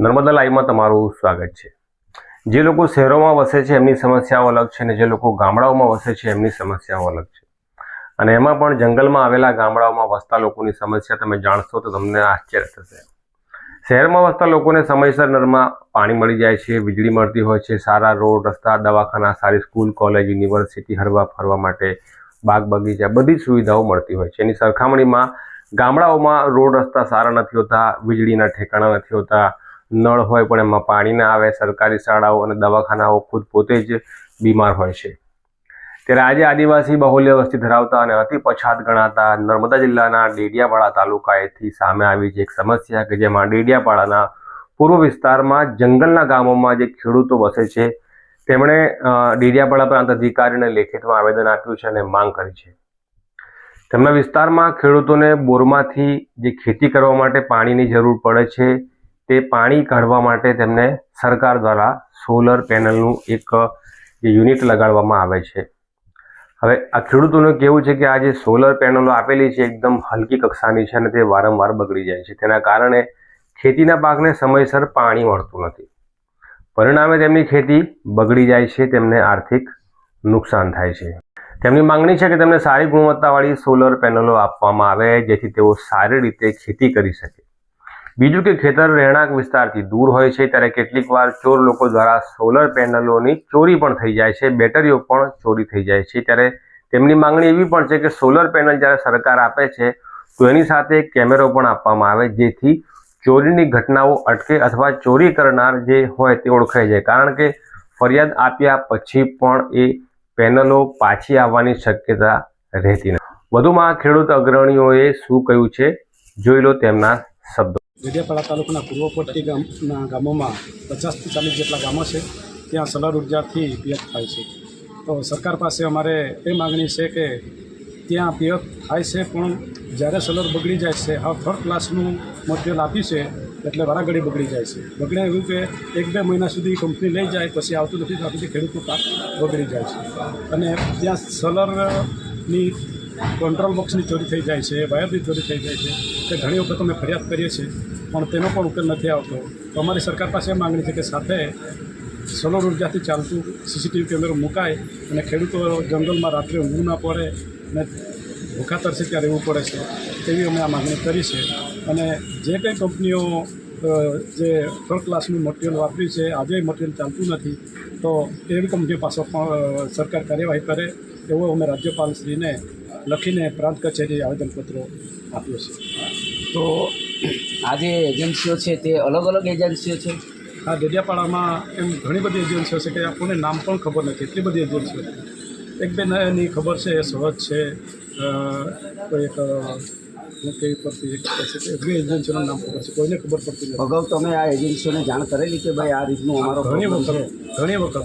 નર્મદા લાઈવમાં તમારું સ્વાગત છે. જે લોકો શહેરોમાં વસે છે એમની સમસ્યાઓ અલગ છે અને જે લોકો ગામડાઓમાં વસે છે એમની સમસ્યાઓ અલગ છે. અને એમાં પણ જંગલમાં આવેલા ગામડાઓમાં વસતા લોકોની સમસ્યા તમે જાણશો તો તમને આશ્ચર્ય થશે. શહેરમાં વસતા લોકોને સમયસર નરમાં પાણી મળી જાય છે, વીજળી મળતી હોય છે, સારા રોડ, રસ્તા, દવાખાના, સારી સ્કૂલ, કોલેજ, યુનિવર્સિટી, હરવા ફરવા માટે બાગ બગીચા બધી સુવિધાઓ મળતી હોય છે. એની સરખામણીમાં ગામડાઓમાં રોડ રસ્તા સારા નથી હોતા, વીજળીના ઠેકાણા નથી હોતા નળ હોય પણ એમાં પાણી ના આવે, સરકારી શાળાઓ અને દવાખાનાઓ ખુદ પોતે જ બીમાર હોય છે. ત્યારે આજે આદિવાસી બહુલ્ય વસ્તી ધરાવતા અને અતિ પછાત ગણાતા નર્મદા જિલ્લાના ડેડિયાપાડા તાલુકાએથી સામે આવી છે એક સમસ્યા કે જેમાં ડેડિયાપાડાના પૂર્વ વિસ્તારમાં જંગલના ગામોમાં જે ખેડૂતો વસે છે, તેમણે ડેડિયાપાડા પ્રાંત અધિકારીને લેખિતમાં આવેદન આપ્યું છે અને માંગ કરી છે. તેમના વિસ્તારમાં ખેડૂતોને બોરમાંથી જે ખેતી કરવા માટે પાણીની જરૂર પડે છે તે પાણી કાઢવા માટે તેમને સરકાર દ્વારા સોલર પેનલનું એક યુનિટ લગાડવામાં આવે છે. હવે આ ખેડૂતોનું કહેવું છે કે આ જે સોલર પેનલો આપેલી છે, એકદમ હલકી કક્ષાની છે અને તે વારંવાર બગડી જાય છે. તેના કારણે ખેતીના પાકને સમયસર પાણી મળતું નથી. પરિણામે તેમની ખેતી બગડી જાય છે, તેમને આર્થિક નુકસાન થાય છે. તેમની માંગણી છે કે તેમને સારી ગુણવત્તાવાળી સોલર પેનલો આપવામાં આવે, જેથી તેઓ સારી રીતે ખેતી કરી શકે. બીજું કે ખેતર રહેણાંક વિસ્તારથી દૂર હોય છે, ત્યારે કેટલીક વાર ચોર લોકો દ્વારા સોલર પેનલોની ચોરી પણ થઈ જાય છે, બેટરીઓ પણ ચોરી થઈ જાય છે. ત્યારે તેમની માંગણી એવી પણ છે કે સોલર પેનલ જ્યારે સરકાર આપે છે, તો એની સાથે કેમેરો પણ આપવામાં આવે, જેથી ચોરીની ઘટનાઓ અટકે અથવા ચોરી કરનાર જે હોય તે ઓળખાઈ જાય. કારણ કે ફરિયાદ આપ્યા પછી પણ એ પેનલો પાછી આવવાની શક્યતા રહેતી નથી. વધુમાં ખેડૂત અગ્રણીઓએ શું કહ્યું છે, જોઈ લો તેમના શબ્દો. ડેડિયાપાડા તાલુકાના પૂર્વ ગામના ગામોમાં પચાસથી ચાલીસ જેટલા ગામો છે, ત્યાં સોલાર ઉર્જાથી પિયત થાય છે. તો સરકાર પાસે અમારે એ માગણી છે કે ત્યાં પિયત થાય છે, પણ જ્યારે સોલર બગડી જાય છે હા થર્ડ ક્લાસનું મટીરિયલ આપ્યું છે, એટલે વારાઘડી બગડી જાય છે. બગડે એવું કે એક બે મહિના સુધી કંપની લઈ જાય, પછી આવતું નથી ત્યાં સુધી ખેડૂતનું પાક બગડી જાય છે. અને ત્યાં સોલરની કંટ્રોલ બોક્સની ચોરી થઈ જાય છે, વાયરની ચોરી થઈ જાય છે તે ઘણી વખત અમે ફરિયાદ કરીએ છીએ. પણ તેનો પણ ઉકેલ નથી આવતો. તો અમારી સરકાર પાસે માગણી છે કે સાથે સોલર ઉર્જાથી ચાલતું સીસીટીવી કેમેરો મુકાય અને ખેડૂતો જંગલમાં રાત્રે ઊંઘવું ના પડે અને ભૂખા તરસે ત્યાં રહેવું પડે છે. તેવી અમે આ માગણી કરી છે. અને જે કંઈ કંપનીઓ જે થર્ડ ક્લાસનું મટીરિયલ વાપર્યું છે, આજે મટીરિયલ ચાલતું નથી, તો એવી કંપનીઓ પાસે પણ સરકાર કાર્યવાહી કરે, એવો અમે રાજ્યપાલશ્રીને લખીને પ્રાંત કચેરી આવેદનપત્રો આપ્યો છે. તો આ જે એજન્સીઓ છે તે અલગ અલગ એજન્સીઓ છે? આ દરિયાપાડામાં એમ ઘણી બધી એજન્સીઓ છે કે આપણને નામ પણ ખબર નથી એટલી બધી એજન્સીઓ છે. એક બે ની ખબર છે એ સહજ છે કોઈ એક પડતી એજન્સીઓનું નામ ખબર છે કોઈને ખબર પડતી નથી. અગાઉ તમે આ એજન્સીઓને જાણ કરેલી કે ભાઈ આ રીતનું અમારો ઘણી વખત ઘણી વખત.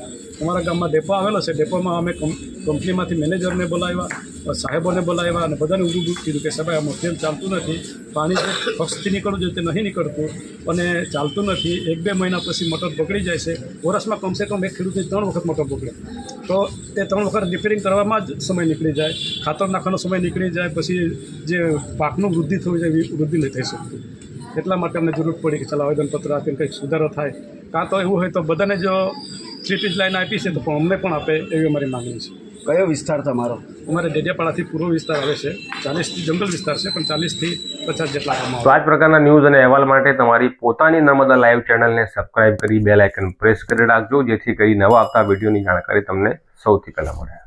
અમારા ગામમાં ડેપો આવેલો છે ડેપોમાં અમે કંપ- કંપનીમાંથી મેનેજરને બોલાવ્યા સાહેબોને બોલાવ્યા અને બધાને ઊભું કીધું કે સાહેબ આ મધ્યમ ચાલતું નથી. પાણી જે ફક્સથી નીકળવું જોઈએ તે નહીં નીકળતું. અને ચાલતું નથી. એક બે મહિના પછી મોટર બગડી જાય છે. વરસમાં કમસે કમ એક ખેડૂતની ત્રણ વખત મોટર બગડે. તો એ ત્રણ વખત રિપેરિંગ કરવામાં જ સમય નીકળી જાય. ખાતર નાખવાનો સમય નીકળી જાય. પછી જે પાકનું વૃદ્ધિ થવી એવી વૃદ્ધિ નહીં થઈ શકતી. એટલા માટે અમને જરૂર પડી કે ચાલો આવેદનપત્ર આપીને કંઈક સુધારો થાય. કાં તો એવું હોય તો બધાને જો થ્રી લાઈન આપી છે, તો પણ અમને પણ આપે એવી અમારી માંગણી છે. કયો વિસ્તાર તમારો? અમારે ડેડિયાપાડાથી પૂર્વ વિસ્તાર આવે છે. ચાલીસથી જંગલ વિસ્તાર છે પણ ચાલીસથી પચાસ જેટલા ગામો તો આ જ પ્રકારના ન્યૂઝ અને અહેવાલ માટે તમારી પોતાની નર્મદા લાઈવ ચેનલને સબસ્ક્રાઇબ કરી બેલ આઇકન પ્રેસ કરી રાખજો જેથી કરી નવા આવતા વિડીયોની જાણકારી તમને સૌથી પહેલાં મળે.